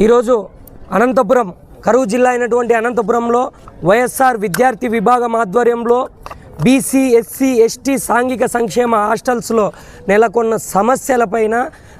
ఈరోజు అనంతపురం కరువు జిల్లా అయినటువంటి అనంతపురంలో వైఎస్ఆర్ విద్యార్థి విభాగం ఆధ్వర్యంలో బీసీ ఎస్సీ ఎస్టీ సాంఘిక సంక్షేమ హాస్టల్స్లో నెలకొన్న సమస్యలపైన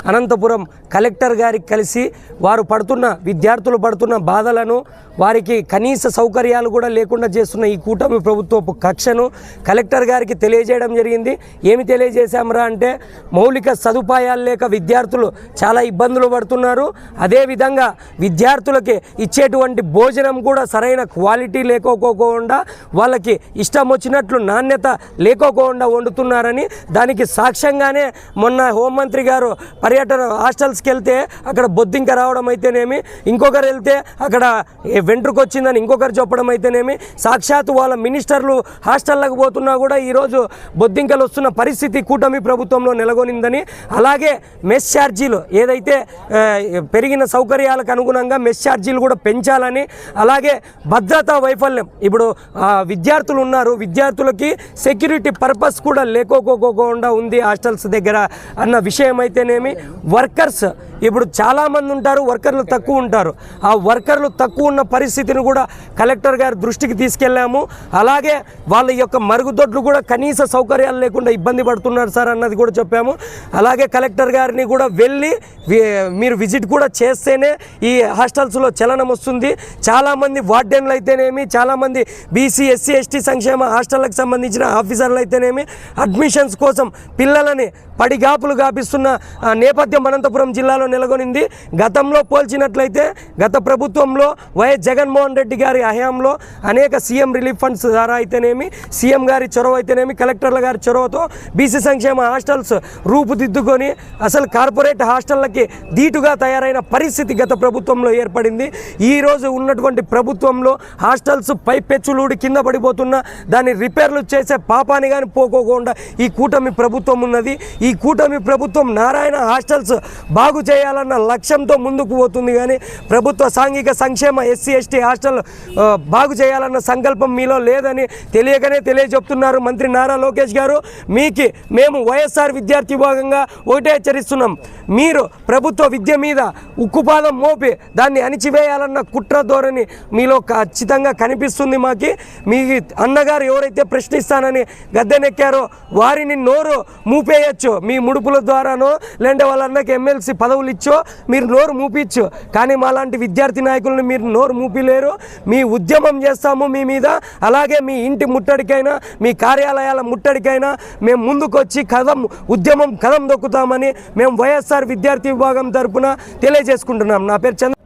అనంతపురం కలెక్టర్ గారికి కలిసి వారు పడుతున్న విద్యార్థులు పడుతున్న బాధలను వారికి కనీస సౌకర్యాలు కూడా లేకుండా చేస్తున్న ఈ కూటమి ప్రభుత్వపు కక్షను కలెక్టర్ గారికి తెలియజేయడం జరిగింది. ఏమి తెలియజేశామరా అంటే మౌలిక సదుపాయాలు లేక విద్యార్థులు చాలా ఇబ్బందులు పడుతున్నారు. అదేవిధంగా విద్యార్థులకి ఇచ్చేటువంటి భోజనం కూడా సరైన క్వాలిటీ లేకపోకుండా వాళ్ళకి ఇష్టం వచ్చినట్లు నాణ్యత లేకపోకుండా వండుతున్నారని దానికి సాక్ష్యంగానే మొన్న హోంమంత్రి గారు పర్యటన హాస్టల్స్కి వెళ్తే అక్కడ బొద్దింక రావడం అయితేనేమి ఇంకొకరు వెళ్తే అక్కడ వెంట్రుకు వచ్చిందని ఇంకొకరు చెప్పడం అయితేనేమి సాక్షాత్తు వాళ్ళ మినిస్టర్లు హాస్టల్లకు పోతున్నా కూడా ఈరోజు బొద్దింకలు వస్తున్న పరిస్థితి కూటమి ప్రభుత్వంలో నెలకొనిందని అలాగే మెస్ ఛార్జీలు ఏదైతే పెరిగిన సౌకర్యాలకు అనుగుణంగా మెస్ ఛార్జీలు కూడా పెంచాలని అలాగే భద్రతా వైఫల్యం. ఇప్పుడు విద్యార్థులు ఉన్నారు విద్యార్థులకి సెక్యూరిటీ పర్పస్ కూడా లేకోకోకుండా ఉంది హాస్టల్స్ దగ్గర అన్న విషయం అయితేనేమి वर्कर्स ఇప్పుడు చాలామంది ఉంటారు వర్కర్లు తక్కువ ఉంటారు. ఆ వర్కర్లు తక్కువ ఉన్న పరిస్థితిని కూడా కలెక్టర్ గారి దృష్టికి తీసుకెళ్ళాము. అలాగే వాళ్ళ యొక్క మరుగుదొడ్లు కూడా కనీస సౌకర్యాలు లేకుండా ఇబ్బంది పడుతున్నారు సార్ అన్నది కూడా చెప్పాము. అలాగే కలెక్టర్ గారిని కూడా వెళ్ళి మీరు విజిట్ కూడా చేస్తేనే ఈ హాస్టల్స్లో చలనం వస్తుంది. చాలామంది వార్డెన్లు అయితేనేమి చాలామంది బీసీ ఎస్సీ ఎస్టీ సంక్షేమ హాస్టళ్ళకు సంబంధించిన ఆఫీసర్లు అయితేనేమి అడ్మిషన్స్ కోసం పిల్లలని పడిగాపులు గాపిస్తున్న ఆ, నేపథ్యం అనంతపురం జిల్లాలో నెలకొనింది. గతంలో పోల్చినట్లయితే గత ప్రభుత్వంలో వైఎస్ జగన్మోహన్ రెడ్డి గారి హయాంలో అనేక సీఎం రిలీఫ్ ఫండ్స్ ద్వారా అయితేనేమి సీఎం గారి చొరవ అయితేనేమి కలెక్టర్ల గారి చొరవతో బీసీ సంక్షేమ హాస్టల్స్ రూపుదిద్దుకొని అసలు కార్పొరేట్ హాస్టళ్ళకి ధీటుగా తయారైన పరిస్థితి గత ప్రభుత్వంలో ఏర్పడింది. ఈ రోజు ఉన్నటువంటి ప్రభుత్వంలో హాస్టల్స్ పైపెచ్చులూడి కింద పడిపోతున్న దాన్ని రిపేర్లు చేసే పాపాని కానీ పోకోకుండా ఈ కూటమి ప్రభుత్వం ఉన్నది. ఈ కూటమి ప్రభుత్వం నారాయణ హాస్టల్స్ బాగు చేయాలన్న లక్ష్యంతో ముందుకు పోతుంది కానీ ప్రభుత్వ సాంఘిక సంక్షేమ ఎస్సీ ఎస్టీ హాస్టల్ బాగు చేయాలన్న సంకల్పం మీలో లేదని తెలియకనే తెలియజెప్తున్నారు మంత్రి నారా లోకేష్ గారు. మీకు మేము వైఎస్ఆర్ విద్యార్థి విభాగంగా ఒకటే హెచ్చరిస్తున్నాం. మీరు ప్రభుత్వ విద్య మీద ఉక్కుపాదం మోపి దాన్ని అణిచివేయాలన్న కుట్ర ధోరణి మీలో ఖచ్చితంగా కనిపిస్తుంది మాకి. మీ అన్నగారు ఎవరైతే ప్రశ్నిస్తానని గద్దెనెక్కారో వారిని నోరు మూపేయచ్చు. మీ ముడుపుల ద్వారానో లేదంటే వాళ్ళ అన్నకి ఎమ్మెల్సీ పదవులు ఇచ్చో మీరు నోరు మూపించు కానీ మాలాంటి విద్యార్థి నాయకులను మీరు నోరు మూపిలేరు. మీ ఉద్యమం చేస్తాము మీ మీద. అలాగే మీ ఇంటి ముట్టడికైనా మీ కార్యాలయాల ముట్టడికైనా మేము ముందుకొచ్చి కథం ఉద్యమం కథం దొక్కుతామని మేము వైఎస్ఆర్ విద్యార్థి విభాగం తరపున తెలియజేసుకుంటున్నాం. నా పేరు చంద్ర